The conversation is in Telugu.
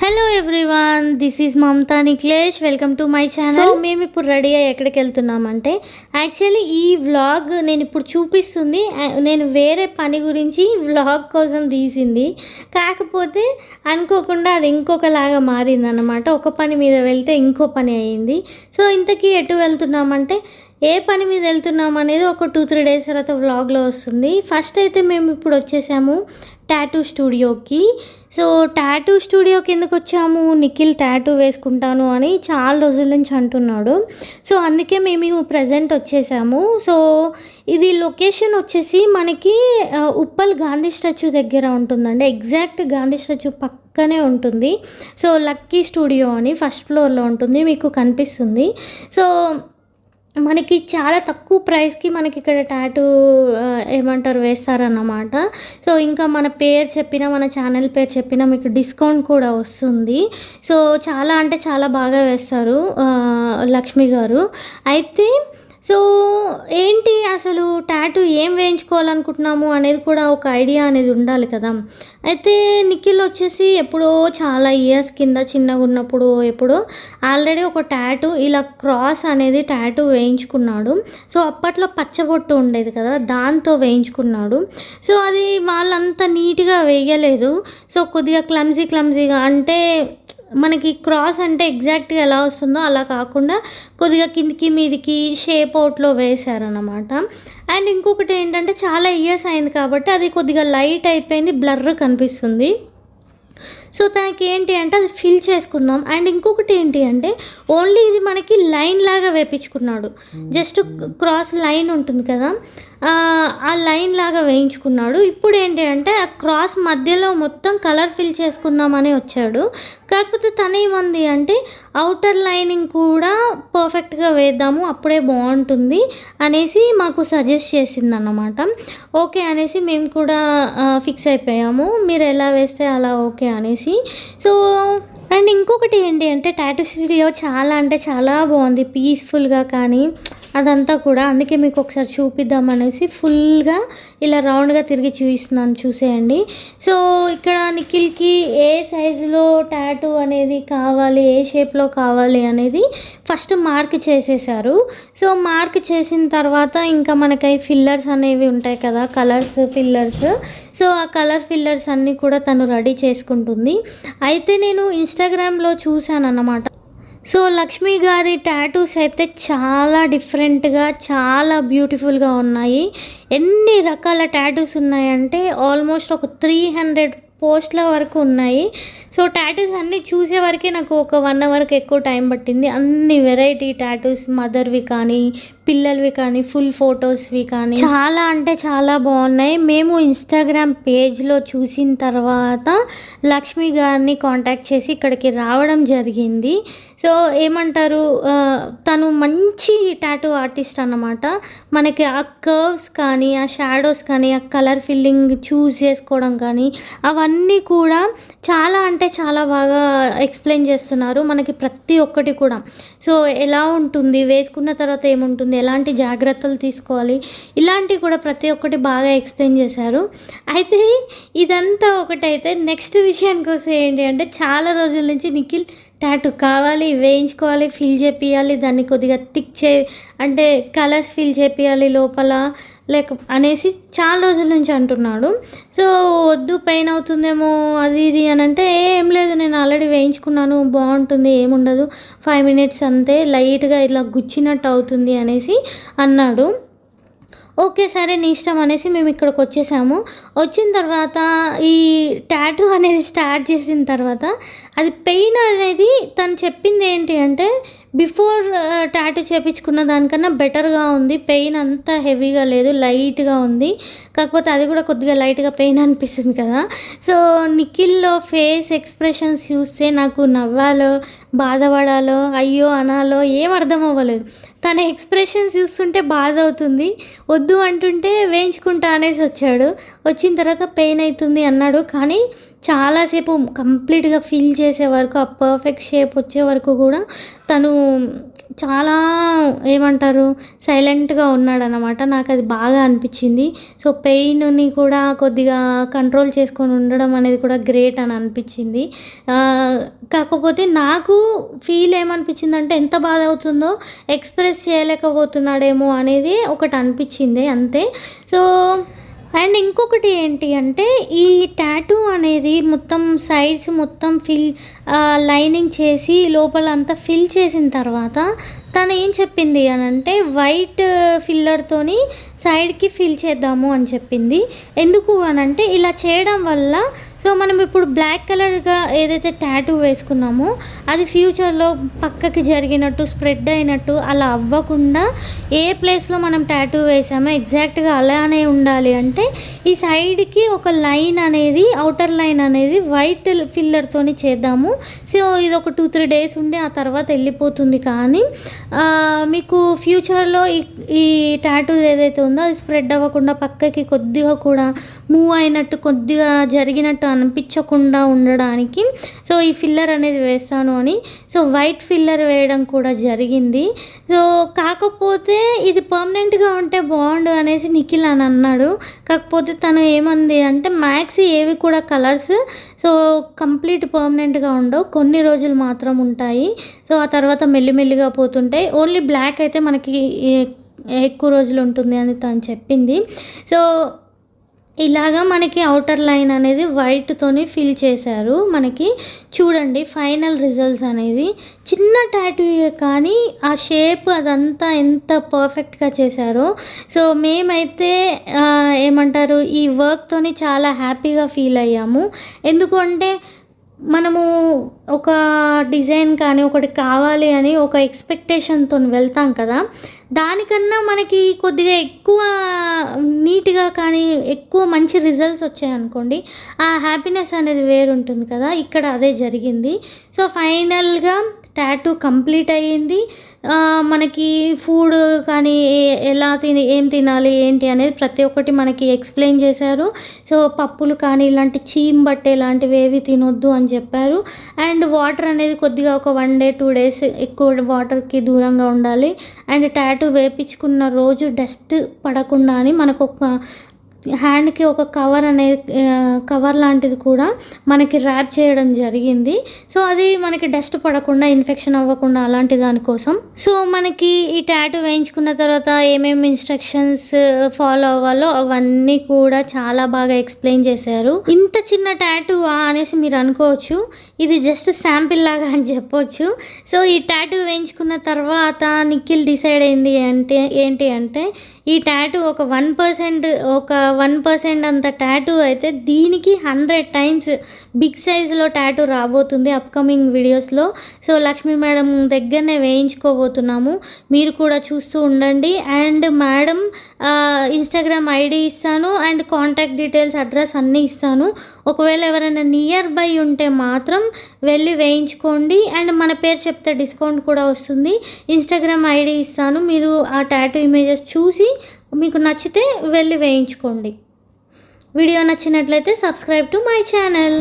Hello everyone this is Mamata Niklesh welcome to my channel మేము ఇప్పుడు రెడీ అయ్యి ఎక్కడికి వెళ్తున్నామంటే యాక్చువల్లీ ఈ వ్లాగ్ నేను ఇప్పుడు చూపిస్తుంది నేను వేరే పని గురించి వ్లాగ్ కోసం తీసింది. కాకపోతే అనుకోకుండా అది ఇంకొకలాగా మారింది అనమాట ఒక పని మీద వెళ్తే ఇంకో పని అయ్యింది. సో ఇంతకీ ఎటు వెళ్తున్నామంటే ఏ పని మీద వెళ్తున్నాం అనేది ఒక టూ త్రీ డేస్ తర్వాత వ్లాగ్లో వస్తుంది. ఫస్ట్ అయితే మేము ఇప్పుడు వచ్చేసాము టాటూ స్టూడియోకి సో టాటూ స్టూడియోకి ఎందుకు వచ్చాము నిఖిల్ టాటూ వేసుకుంటాను అని చాలా రోజుల నుంచి అంటున్నాడు. సో అందుకే మేము ప్రజెంట్ వచ్చేసాము. సో ఇది లొకేషన్ వచ్చేసి మనకి ఉప్పల్ గాంధీ స్టాచ్యూ దగ్గర ఉంటుందండి. ఎగ్జాక్ట్ గాంధీ స్టాచ్యూ పక్కనే ఉంటుంది. సో లక్కీ స్టూడియో అని ఫస్ట్ ఫ్లోర్లో ఉంటుంది మీకు కనిపిస్తుంది. సో మనకి చాలా తక్కువ ప్రైస్కి మనకి ఇక్కడ టాటూ ఏమంటారు వేస్తారన్నమాట. సో ఇంకా మన పేరు చెప్పిన మన ఛానల్ పేరు చెప్పిన మీకు డిస్కౌంట్ కూడా వస్తుంది. సో చాలా అంటే చాలా బాగా వేస్తారు లక్ష్మి గారు. అయితే సో ఏంటి అసలు టాటూ ఏం వేయించుకోవాలనుకుంటున్నాము అనేది కూడా ఒక ఐడియా అనేది ఉండాలి కదా. అయితే నిఖిల్ వచ్చేసి ఎప్పుడో చాలా ఇయర్స్ కింద చిన్నగా ఉన్నప్పుడు ఎప్పుడో ఆల్రెడీ ఒక టాటూ ఇలా క్రాస్ అనేది టాటూ వేయించుకున్నాడు. సో అప్పట్లో పచ్చబొట్టు ఉండేది కదా దాంతో వేయించుకున్నాడు. సో అది వాళ్ళంతా నీట్గా వేయలేదు. సో కొద్దిగా క్లమ్జీ క్లమ్జీగా అంటే మనకి క్రాస్ అంటే ఎగ్జాక్ట్గా ఎలా వస్తుందో అలా కాకుండా కొద్దిగా కిందికి మీదికి షేప్ అవుట్లో వేశారనమాట అండ్ ఇంకొకటి ఏంటంటే చాలా ఇయర్స్ అయింది కాబట్టి అది కొద్దిగా లైట్ అయిపోయింది బ్లర్ కనిపిస్తుంది. సో తనకి ఏంటి అంటే అది ఫిల్ చేసుకుందాం. అండ్ ఇంకొకటి ఏంటి అంటే ఓన్లీ ఇది మనకి లైన్ లాగా వేపించుకున్నాడు. జస్ట్ క్రాస్ లైన్ ఉంటుంది కదా. ఆ, లైన్ లాగా వేయించుకున్నాడు. ఇప్పుడు ఏంటి అంటే ఆ క్రాస్ మధ్యలో మొత్తం కలర్ ఫిల్ చేసుకుందామని వచ్చాడు. కాకపోతే తన ఏమంది అంటే అవుటర్ లైనింగ్ కూడా పర్ఫెక్ట్గా వేద్దాము అప్పుడే బాగుంటుంది అనేసి మాకు సజెస్ట్ చేసింది అన్నమాట ఓకే అనేసి మేము కూడా ఫిక్స్ అయిపోయాము. మీరు ఎలా వేస్తే అలా ఓకే అనేసి సో అండ్ ఇంకొకటి ఏంటి అంటే టాటూ స్టూడియో చాలా అంటే చాలా బాగుంది పీస్ఫుల్గా కానీ. అదంతా కూడా. అందుకే మీకు ఒకసారి చూపిద్దాం అనేసి ఫుల్గా ఇలా రౌండ్గా తిరిగి చూపిస్తున్నాను చూసేయండి. సో ఇక్కడ నిఖిల్కి ఏ సైజులో టాటూ అనేది కావాలి ఏ షేప్లో కావాలి అనేది ఫస్ట్ మార్క్ చేసేసారు సో మార్క్ చేసిన తర్వాత ఇంకా మనకి ఫిల్లర్స్ అనేవి ఉంటాయి కదా కలర్స్ ఫిల్లర్స్. సో ఆ కలర్ ఫిల్లర్స్ అన్నీ కూడా తను రెడీ చేసుకుంటుంది. అయితే నేను ఇన్స్టాగ్రామ్లో చూశాను అన్నమాట సో లక్ష్మి గారి టాటూస్ అయితే చాలా డిఫరెంట్గా చాలా బ్యూటిఫుల్గా ఉన్నాయి. ఎన్ని రకాల టాటూస్ ఉన్నాయంటే ఆల్మోస్ట్ ఒక త్రీ హండ్రెడ్ పోస్ట్ల వరకు ఉన్నాయి. సో టాటూస్ అన్నీ చూసే వరకే నాకు ఒక వన్ అవర్కి ఎక్కువ టైం పట్టింది. అన్ని వెరైటీ టాటూస్ మదర్వి కానీ పిల్లలవి కానీ ఫుల్ ఫొటోస్వి కానీ. చాలా అంటే చాలా బాగున్నాయి. మేము ఇన్స్టాగ్రామ్ పేజ్లో చూసిన తర్వాత లక్ష్మి గారిని కాంటాక్ట్ చేసి ఇక్కడికి రావడం జరిగింది. సో ఏమంటారు తను మంచి టాటూ ఆర్టిస్ట్ అన్నమాట. మనకి ఆ కర్వ్స్ కానీ ఆ షాడోస్ కానీ ఆ కలర్ ఫిల్లింగ్ చూస్ చేసుకోవడం కానీ అవన్నీ కూడా చాలా అంటే చాలా బాగా ఎక్స్ప్లెయిన్ చేస్తున్నారు మనకి ప్రతి ఒక్కటి కూడా. సో ఎలా ఉంటుంది వేసుకున్న తర్వాత ఏముంటుంది ఎలాంటి జాగ్రత్తలు తీసుకోవాలి? ఇలాంటివి కూడా ప్రతి ఒక్కటి బాగా ఎక్స్ప్లెయిన్ చేశారు. అయితే ఇదంతా ఒకటైతే నెక్స్ట్ విషయానికి వస్తే ఏంటి అంటే చాలా రోజుల నుంచి నిఖిల్ టాటూ కావాలి వేయించుకోవాలి ఫిల్ చేపియాలి దాన్ని కొద్దిగా థిక్ చే అంటే కలర్స్ ఫిల్ చేపియాలి లోపల. లేక అనేసి చాలా రోజుల నుంచి అంటున్నాడు. సో వద్దు పెయిన్ అవుతుందేమో అది ఇది అని అంటే ఏం లేదు నేను ఆల్రెడీ వేయించుకున్నాను బాగుంటుంది ఏముండదు ఫైవ్ మినిట్స్ అంతే లైట్గా ఇలా గుచ్చినట్టు అవుతుంది అనేసి అన్నాడు. ఓకే సరే నీ ఇష్టం అనేసి మేము ఇక్కడికి వచ్చేసాము. వచ్చిన తర్వాత ఈ టాటూ అనేది స్టార్ట్ చేసిన తర్వాత అది పెయిన్ అనేది తను చెప్పింది ఏంటి అంటే బిఫోర్ టాటూ uh, చేపించుకున్న దానికన్నా బెటర్గా ఉంది. పెయిన్ అంత హెవీగా లేదు లైట్గా ఉంది. కాకపోతే అది కూడా కొద్దిగా లైట్గా పెయిన్ అనిపిస్తుంది కదా. సో నిఖిల్లో ఫేస్ ఎక్స్ప్రెషన్స్ చూస్తే నాకు నవ్వాలో బాధపడాలో అయ్యో అనాలో ఏం అర్థం అవ్వలేదు. తన ఎక్స్ప్రెషన్స్ చూస్తుంటే బాధ అవుతుంది. వద్దు అంటుంటే వేయించుకుంటా అనేసి వచ్చాడు. వచ్చిన తర్వాత పెయిన్ అవుతుంది అన్నాడు. కానీ చాలాసేపు కంప్లీట్గా ఫిల్ చేసే వరకు ఆ పర్ఫెక్ట్ షేప్ వచ్చే వరకు కూడా తను చాలా ఏమంటారు సైలెంట్గా ఉన్నాడనమాట నాకు అది బాగా అనిపించింది. సో పెయిన్ని కూడా కొద్దిగా కంట్రోల్ చేసుకొని ఉండడం అనేది కూడా గ్రేట్ అని అనిపించింది. కాకపోతే నాకు ఫీల్ ఏమనిపించింది అంటే ఎంత బాధ అవుతుందో ఎక్స్ప్రెస్ చేయలేకపోతున్నాడేమో అనేది ఒకటి అనిపించింది అంతే. సో అండ్ ఇంకొకటి ఏంటి అంటే ఈ టాటూ అనేది మొత్తం సైడ్స్ మొత్తం ఫిల్ లైనింగ్ చేసి లోపల అంతా ఫిల్ చేసిన తర్వాత తను ఏం చెప్పింది అని అంటే వైట్ ఫిల్లర్తోని సైడ్కి ఫిల్ చేద్దాము అని చెప్పింది. ఎందుకు అని అంటే ఇలా చేయడం వల్ల సో మనం ఇప్పుడు బ్లాక్ కలర్గా ఏదైతే ట్యాటూ వేసుకున్నామో అది ఫ్యూచర్లో పక్కకి జరిగినట్టు స్ప్రెడ్ అయినట్టు అలా అవ్వకుండా ఏ ప్లేస్లో మనం ట్యాటూ వేసామో ఎగ్జాక్ట్గా అలానే ఉండాలి అంటే ఈ సైడ్కి ఒక లైన్ అనేది అవుటర్ లైన్ అనేది వైట్ ఫిల్లర్తోని చేద్దాము. సో ఇది ఒక టూ త్రీ డేస్ ఉండి ఆ తర్వాత వెళ్ళిపోతుంది కానీ మీకు ఫ్యూచర్లో ఈ ఈ ట్యాటూ ఏదైతే ఉందో అది స్ప్రెడ్ అవ్వకుండా పక్కకి కొద్దిగా కూడా మూవ్ అయినట్టు కొద్దిగా జరిగినట్టు అనిపించకుండా ఉండడానికి. సో ఈ ఫిల్లర్ అనేది వేస్తాను అని. సో వైట్ ఫిల్లర్ వేయడం కూడా జరిగింది. సో కాకపోతే ఇది పర్మనెంట్గా ఉంటే బాగుండు అనేసి నిఖిల్ అని అన్నాడు. కాకపోతే తను ఏమంది అంటే మ్యాక్స్ ఏవి కూడా కలర్స్ సో కంప్లీట్ పర్మనెంట్గా ఉండవు. కొన్ని రోజులు మాత్రం ఉంటాయి. సో ఆ తర్వాత మెల్లిమెల్లిగా పోతుంటాయి. ఓన్లీ బ్లాక్ అయితే మనకి ఎక్కువ రోజులు ఉంటుంది అని తను చెప్పింది. సో ఇలాగా మనకి అవుటర్ లైన్ అనేది వైట్తోని ఫిల్ చేశారు. మనకి చూడండి ఫైనల్ రిజల్ట్స్ అనేది చిన్న టాటూ కానీ ఆ షేప్ అదంతా ఎంత పర్ఫెక్ట్గా చేశారో. సో మేమైతే ఏమంటారు ఈ వర్క్తోని చాలా హ్యాపీగా ఫీల్ అయ్యాము. ఎందుకంటే మనము ఒక డిజైన్ కానీ ఒకటి కావాలి అని ఒక ఎక్స్పెక్టేషన్తో వెళ్తాం కదా. దానికన్నా మనకి కొద్దిగా ఎక్కువ నీట్గా కానీ ఎక్కువ మంచి రిజల్ట్స్ వచ్చాయనుకోండి ఆ హ్యాపీనెస్ అనేది వేరుంటుంది కదా. ఇక్కడ అదే జరిగింది. సో ఫైనల్గా టాటూ కంప్లీట్ అయ్యింది. మనకి ఫుడ్ కానీ ఎలా తిని ఏం తినాలి ఏంటి అనేది ప్రతి ఒక్కటి మనకి ఎక్స్ప్లెయిన్ చేశారు. సో పప్పులు కానీ ఇలాంటి చీమ్ బట్టే ఇలాంటివి ఏవి తినొద్దు అని చెప్పారు. అండ్ వాటర్ అనేది కొద్దిగా ఒక వన్ డే టూ డేస్ ఎక్కువ వాటర్కి దూరంగా ఉండాలి. అండ్ టాటూ వేపించుకున్న రోజు డస్ట్ పడకుండా అని మనకు ఒక హ్యాండ్కి ఒక కవర్ అనేది కవర్ లాంటిది కూడా మనకి ర్యాప్ చేయడం జరిగింది. సో అది మనకి డస్ట్ పడకుండా ఇన్ఫెక్షన్ అవ్వకుండా అలాంటి దానికోసం సో మనకి ఈ ట్యాటూ వేయించుకున్న తర్వాత ఏమేమి ఇన్స్ట్రక్షన్స్ ఫాలో అవ్వాలో అవన్నీ కూడా చాలా బాగా ఎక్స్ప్లెయిన్ చేశారు. ఇంత చిన్న ట్యాటూ అనేసి మీరు అనుకోవచ్చు. ఇది జస్ట్ శాంపిల్ లాగా అని చెప్పొచ్చు. సో ఈ ట్యాటూ వేయించుకున్న తర్వాత నిఖిల్ డిసైడ్ అయింది అంటే ఏంటి అంటే ఈ ట్యాటూ ఒక వన్ పర్సెంట్ ఒక వన్ పర్సెంట్ అంత ట్యాటూ అయితే దీనికి హండ్రెడ్ టైమ్స్ బిగ్ సైజ్లో ట్యాటూ రాబోతుంది అప్కమింగ్ వీడియోస్లో. సో లక్ష్మీ మేడం దగ్గరనే వేయించుకోబోతున్నాము. మీరు కూడా చూస్తూ ఉండండి. అండ్ మేడం ఇన్స్టాగ్రామ్ ఐడి ఇస్తాను అండ్ కాంటాక్ట్ డీటెయిల్స్ అడ్రస్ అన్నీ ఇస్తాను. ఒకవేళ ఎవరైనా నియర్ బై ఉంటే మాత్రం వెళ్ళి వేయించుకోండి. అండ్ మన పేరు చెప్తే డిస్కౌంట్ కూడా వస్తుంది. ఇన్స్టాగ్రామ్ ఐడి ఇస్తాను. మీరు ఆ ట్యాటూ ఇమేజెస్ చూసి మీకు నచ్చితే వెళ్ళి వేయించుకోండి. వీడియో నచ్చినట్లయితే సబ్స్క్రైబ్ టు మై ఛానల్.